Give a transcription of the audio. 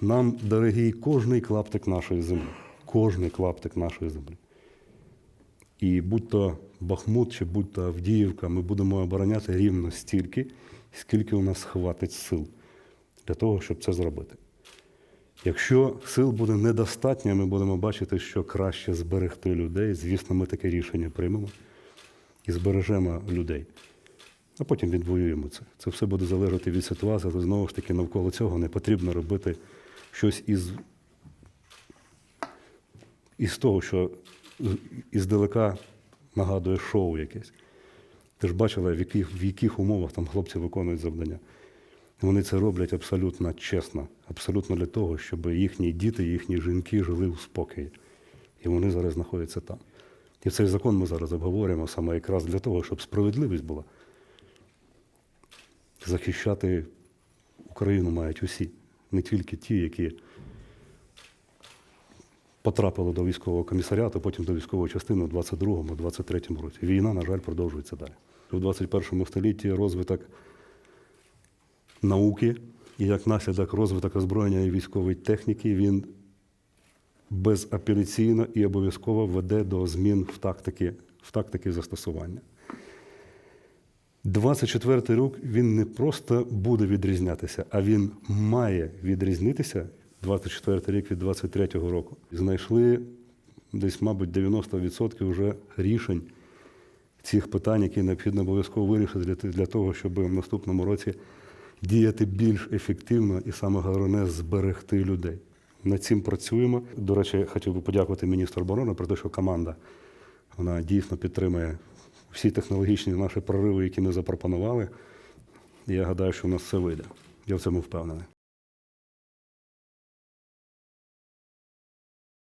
Нам дорогий кожний клаптик нашої землі. Кожний клаптик нашої землі. І будь то Бахмут чи будь то Авдіївка, ми будемо обороняти рівно стільки, скільки у нас хватить сил для того, щоб це зробити. Якщо сил буде недостатньо, ми будемо бачити, що краще зберегти людей. Звісно, ми таке рішення приймемо і збережемо людей. А потім відвоюємо це. Це все буде залежати від ситуації, але знову ж таки навколо цього не потрібно робити щось із, із того, що іздалека нагадує шоу якесь. Ти ж бачила, в яких, в яких умовах там хлопці виконують завдання. Вони це роблять абсолютно чесно, абсолютно для того, щоб їхні діти, їхні жінки жили у спокої. І вони зараз знаходяться там. І цей закон ми зараз обговорюємо саме якраз для того, щоб справедливість була. Захищати Україну мають усі, не тільки ті, які потрапили до військового комісаріату, потім до військової частини у 22-23 році. Війна, на жаль, продовжується далі. У 21 столітті розвиток науки і як наслідок розвиток озброєння і військової техніки, він безапеляційно і обов'язково веде до змін в тактики, в тактики застосування. 24 рік він не просто буде відрізнятися, а він має відрізнитися 24-й рік від 23 року. Знайшли десь, мабуть, 90% вже рішень цих питань, які необхідно обов'язково вирішити для того, щоб в наступному році діяти більш ефективно і саме головне зберегти людей. Над цим працюємо. До речі, хотів би подякувати міністру оборони про те, що команда вона дійсно підтримує всі технологічні наші прориви, які ми запропонували. Я гадаю, що у нас все вийде. Я в цьому впевнений.